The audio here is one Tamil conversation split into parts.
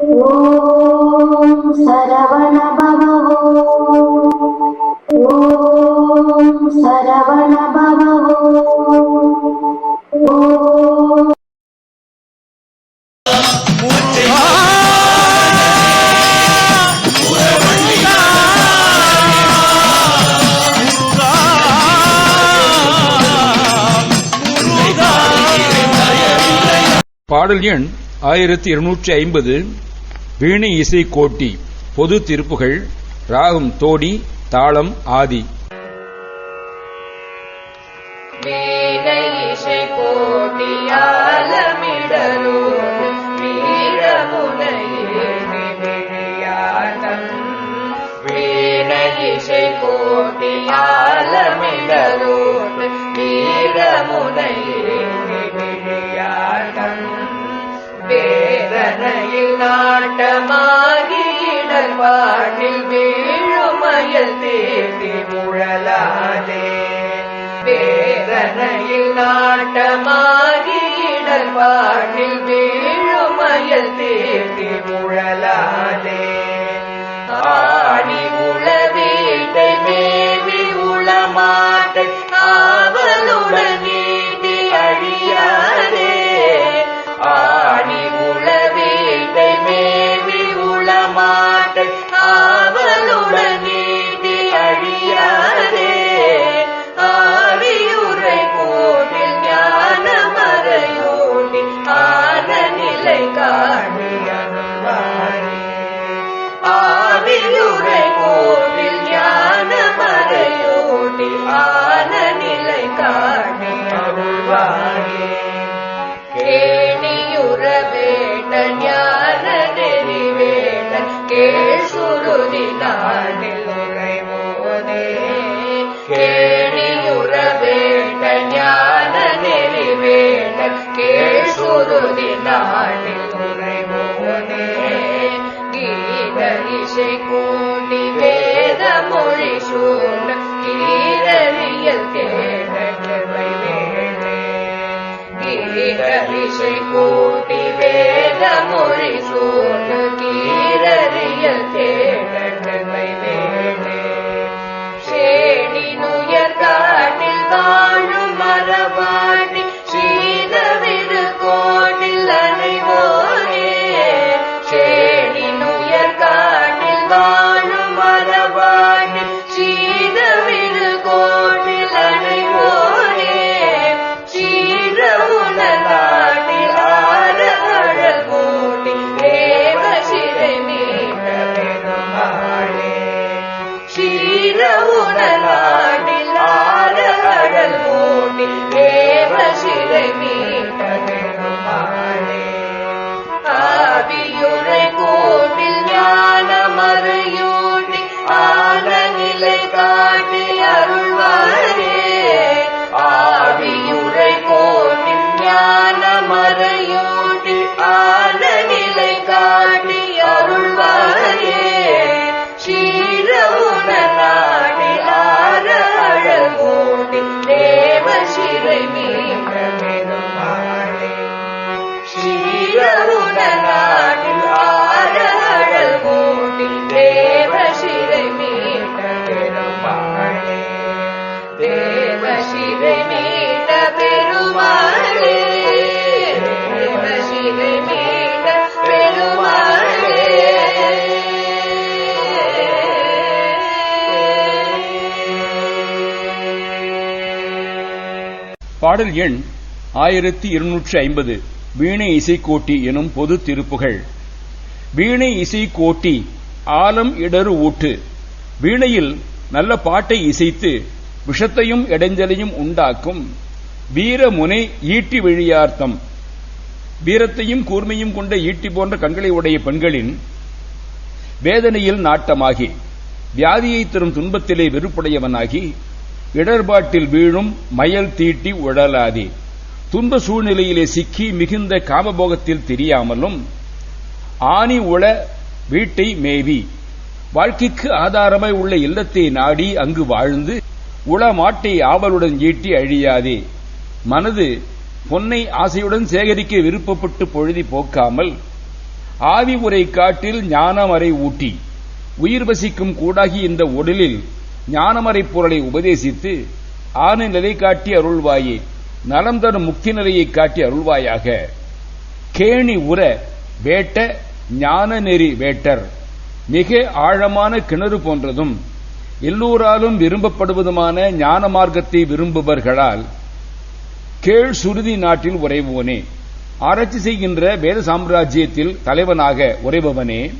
ॐ सरवण பாடல் எண் ஆயிரத்தி இருநூற்றி ஐம்பது. வீணை இசை கோட்டி பொது திருப்புகள் ராகம் தோடி தாளம் ஆதி. வீணை இசை இடர் பாட்டில் வீழுமயல் தேடி முழலாதே. வேதனையில் நாட்டமாகிடல் பாட்டில் வீழுமயல் தேடி முழலாதே. கேணியுற வேண்ட ஞான நெறி வேண்ட கேசுருதி நாடில் கீத இசை கூட்டி வேத மொழி சூழ கீரறியல் தேடவை வேண்டே கீரரிசை கூட்டி வேத மொழி சூழ கீரறியல் தேடவை Shiremi பாடல் எண் ஆயிரத்தி இருநூற்றி ஐம்பது. வீணை இசைக்கோட்டி எனும் பொது திருப்புகள். வீணை இசைக்கோட்டி ஆலம் இடரு ஊட்டு. வீணையில் நல்ல பாட்டை இசைத்து விஷத்தையும் இடைஞ்சலையும் உண்டாக்கும். வீர முனை ஈட்டி விழியார்த்தம். வீரத்தையும் கூர்மையும் கொண்ட ஈட்டி போன்ற கண்களை உடைய பெண்களின் வேதனையில் நாட்டமாகி வியாதியை தரும் துன்பத்திலே வெறுப்புடையவனாகி இடர்பாட்டில் வீழும் மயல் தீட்டி உழலாதே. துன்ப சூழ்நிலையிலே சிக்கி மிகுந்த காமபோகத்தில் தெரியாமலும் ஆணி உள வீட்டை மேவி வாழ்க்கைக்கு ஆதாரமாய் உள்ள இல்லத்தை நாடி அங்கு வாழ்ந்து உள மாட்டை ஆவலுடன் ஈட்டி அழியாதே. மனது பொன்னை ஆசையுடன் சேகரிக்க விருப்பப்பட்டு பொழுதி போக்காமல் ஆவி உரை காட்டில் அறை ஊட்டி உயிர் வசிக்கும் கூடாகி இந்த உடலில் ஞானமறை பொருளை உபதேசித்து ஆன நிலை காட்டி அருள்வாயே. நலம் தரும் முக்தி நிலையை காட்டி அருள்வாயாக. கேணி உர வேட்ட ஞான நெறி வேட்டர். மிக ஆழமான கிணறு போன்றதும் எல்லோராலும் விரும்பப்படுவதுமான ஞான மார்க்கத்தை விரும்புபவர்களால் கேள் சுருதி நாட்டில் உறைவோனே ஆராய்ச்சி செய்கின்ற வேத சாம்ராஜ்யத்தில் தலைவனாக உறைபவனே.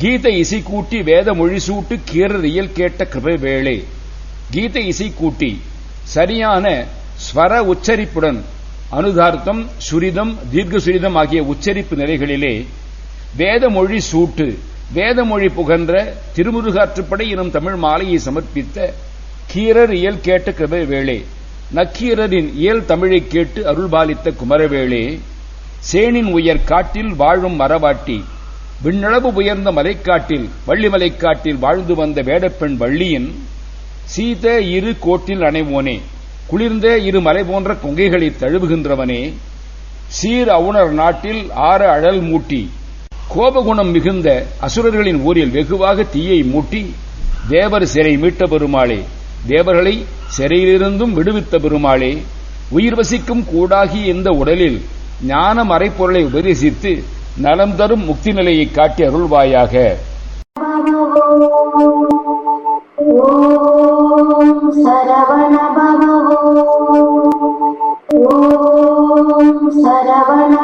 கீத இசை கூட்டி வேத மொழி சூட்டு கீரர் இயல் கேட்ட கிருபை வேளை. கீத இசை கூட்டி சரியான ஸ்வர உச்சரிப்புடன் அனுதார்த்தம் சுரிதம் தீர்க்க சுரிதம் ஆகிய உச்சரிப்பு நிலைகளிலே வேத மொழி சூட்டு வேத மொழி புகன்ற திருமுருகாற்றுப்படை எனும் தமிழ் மாலையை சமர்ப்பித்த கீரர் இயல் கேட்ட கிருபை வேளே. நக்கீரரின் இயல் தமிழைக் கேட்டு அருள்பாலித்த குமரவேளே சேனின் உயர் காட்டில் வாழும் மரவாட்டி விண்ணளவு உயர்ந்த மலைக்காட்டில் வள்ளிமலைக்காட்டில் வாழ்ந்து வந்த வேடப்பெண் வள்ளியின் சீத இரு கோட்டில் அணைவோனே குளிர்ந்த இரு மலை போன்ற கொங்கைகளை தழுவுகின்றவனே சீர் அவுணர் நாட்டில் ஆற அழல் மூட்டி கோபகுணம் மிகுந்த அசுரர்களின் ஊரில் வெகுவாக தீயை மூட்டி தேவர் சிறை மீட்ட பெருமாளே தேவர்களை சிறையிலிருந்தும் விடுவித்த பெருமாளே உயிர் வசிக்கும் கூடாகி இந்த உடலில் ஞான மறைப்பொருளை உபதேசித்து நலம் தரும் முக்தி நிலையை காட்டி அருள்வாயாக. சரவண